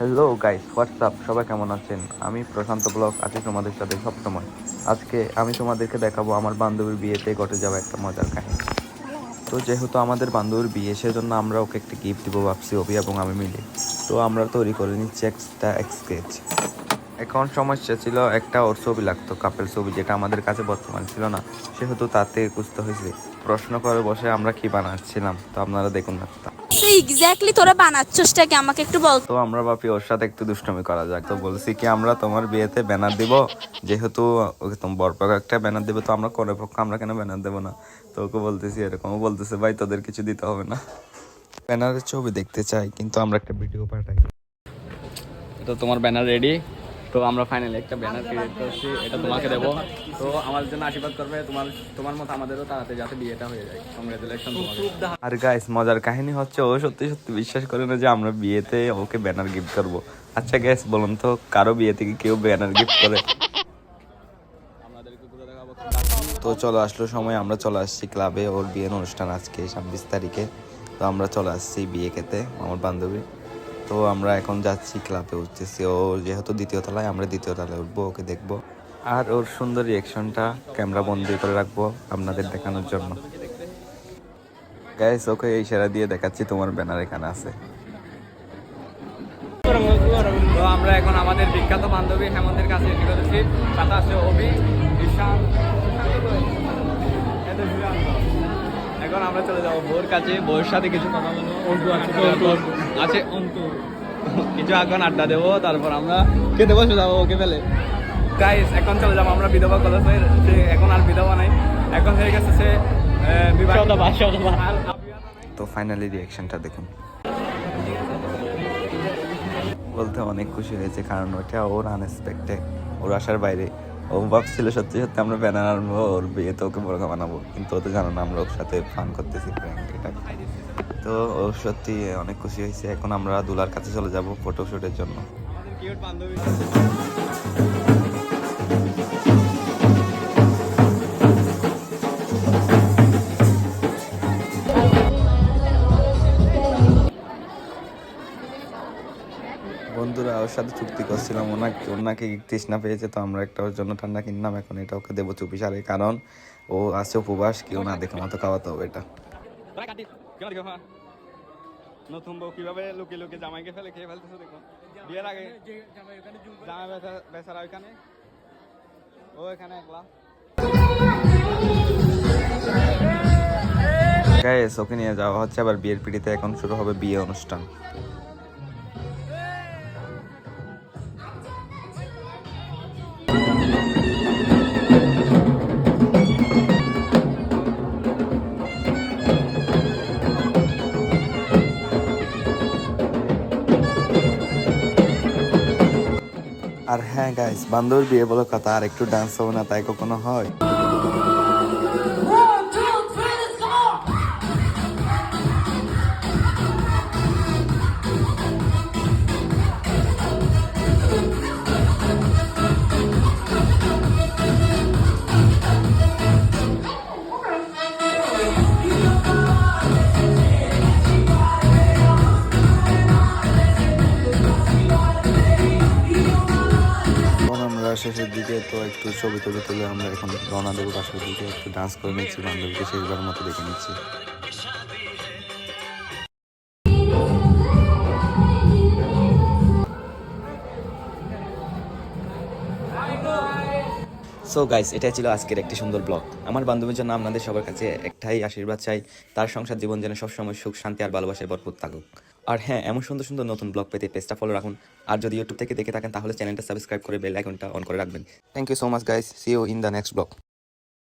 Hello guys WhatsApp সবাই কেমন আছেন? আমি প্রশান্ত ব্লক আছি তোমাদের সাথে সবসময়। আজকে আমি তোমাদেরকে দেখাবো আমার বান্ধবীর বিয়েতে ঘটে যাওয়া একটা মজার কাহিনী। তো যেহেতু আমাদের বান্ধবীর বিয়ে, সেজন্য আমরা ওকে একটা গিফট দিব ভাবছি, অভি এবং আমি মিলে। তো আমরা তৈরি করে নিচ্ছি একটা স্কেচ এখন সমস্যা ছিল, একটা ওর ছবি লাগতো কাপেল ছবি, যেটা আমাদের কাছে বর্তমান ছিল না। সেহেতু তাতে খুঁজতে হয়েছে। প্রশ্ন করে বসে আমরা কি বানাচ্ছিলাম, তো আপনারা দেখুন না এক্স্যাক্টলি তোরা বানাচ্ছসটা কি আমাকে একটু বল। তো আমরা বাপি ওর সাথে একটু দুষ্টমি করা যাক। তো বলছি কি আমরা তোমার বিয়েতে ব্যানার দিব। যেহেতু ওকে তোমার বরপক্ষ একটা ব্যানার দেবে তো আমরা কোনো পক্ষ আমরা কেন ব্যানার দেবো না? তো ওকে বলতেছি এরকম ও বলতেছে ভাই তোদের কিছু দিতে হবে না। ব্যানারের ছবি দেখতে চাই কিন্তু আমরা একটা ভিডিও পাঠাই। তো তোমার ব্যানার রেডি তো আমরা ফাইনালি একটা ব্যানার ক্রিয়েট করছি এটা তোমাকে দেবো। তো আমাদের জন্য আশীর্বাদ করবে তোমার তোমার মতো আমাদেরও তাড়াতাড়ি যাতে বিয়েটা হয়ে যায়। কংগ্রেচুলেশন আর গাইস মজার কাহিনী হচ্ছে ও সত্যি সত্যি বিশ্বাস করে না যে আমরা বিয়েতে ওকে ব্যানার গিফট করব। আচ্ছা গ্যাস বলুন তো কারও বিয়েতে কি কেউ ব্যানার গিফট করে? আমাদেরকে তো চলে আসলো সময় আমরা চলে আসছি ক্লাবে ওর বিয়ের অনুষ্ঠান আজকে ছাব্বিশ তারিখে। তো আমরা চলে আসছি বিয়ে খেতে আমার বান্ধবী। তো আমরা এখন যাচ্ছি ক্লাবে উঠতেছি। ও যেহেতু দ্বিতীয় তলায়, আমরা দ্বিতীয় তলায় উঠবো, ওকে দেখব। আর ওর সুন্দর রিয়েকশনটা ক্যামেরা বন্দি করে রাখব আপনাদের দেখানোর জন্য। গাইস ওকে এই সেরা দিয়ে দেখাচ্ছি তোমার ব্যানার এখানে আছে। তো আমরা এখন আমাদের বিখ্যাত বান্ধবী হেমন্তের কাছে এটি করেছি সাথে আছে অভি, ঈশান। এখন আমরা চলে যাব বউর কাছে বউর সাথে কিছু কথা বলব। অন্তু আছে আছে। অন্তু। কিছু এখন আড্ডা দেবো তারপর আমরা খেতে বসে যাব ওকে ফেলে। গাইস এখন চলে যাব আমরা বিধবা কলেজে সে এখন আর বিধবা নাই। এখন হয়ে গেছে সে। তো ফাইনালি রিয়াকশনটা দেখুন। বলতে অনেক খুশি হয়েছে কারণ ওটা ওর আনএক্সপেক্টেড ওর আসার বাইরে। ও ছিল সত্যি সত্যি আমরা ব্যানার আনব, ওর বিয়েতে ওকে বড় বানাবো। কিন্তু ও তো জানো না আমরা ওর সাথে ফান করতেছি এটা। তো ও সত্যি অনেক খুশি হয়েছে। এখন আমরা দুলার কাছে চলে যাব ফটোশুটের জন্য। বন্ধুরা ওর সাথে চুক্তি করছিলাম। ওনাকে ওনাকে তৃষ্ণা পেয়েছে তো আমরা একটা ওর জন্য ঠান্ডা কিনলাম। এখন এটা ওকে দেবো চুপি সারে কারণ ও আছে উপবাস কেউ না দেখে মতো খাওয়াতে হবে এটা। হ্যাঁ। নতুন বউ কীভাবে লুকে লুকে জামাইকে ফেলে খেয়ে ফেলতেছে দেখো। বিয়ের আগে জামাই বেচারা ওইখানে। ও এখানে একলা। গাইস ওকে নিয়ে যাওয়া হচ্ছে আবার বিয়ের পিড়িতে এখন শুরু হবে বিয়ে অনুষ্ঠান। আর হ্যাঁ গাইস বান্ধবীর বিয়ে বলে কথা, আর একটু ডান্স হবে না, তাই কখনো হয়? শেষের দিকে তো একটু ছবি তুলে তুলে আমরা এখন রওনা দেবো বাসার দিকে, একটু ডান্স করে নিচ্ছি, বান্ধবীকে শেষবার মতো দেখে নিচ্ছি। সো গাইস এটাই ছিল আজকের একটি সুন্দর ব্লগ আমার বান্ধবীর জন্য আপনাদের সবার কাছে একটাই আশীর্বাদ চাই, তার সংসার জীবন যেন সবসময় সুখ, শান্তি আর ভালোবাসায় ভরপুর থাকুক। আর হ্যাঁ এমন সুন্দর সুন্দর নতুন ব্লগ পেতে পেজটা ফলো রাখুন। আর যদি ইউটিউব থেকে দেখে থাকেন, তাহলে চ্যানেলটা সাবস্ক্রাইব করে বেল আইকনটা অন করে রাখবেন। Thank you so much guys see you in the next blog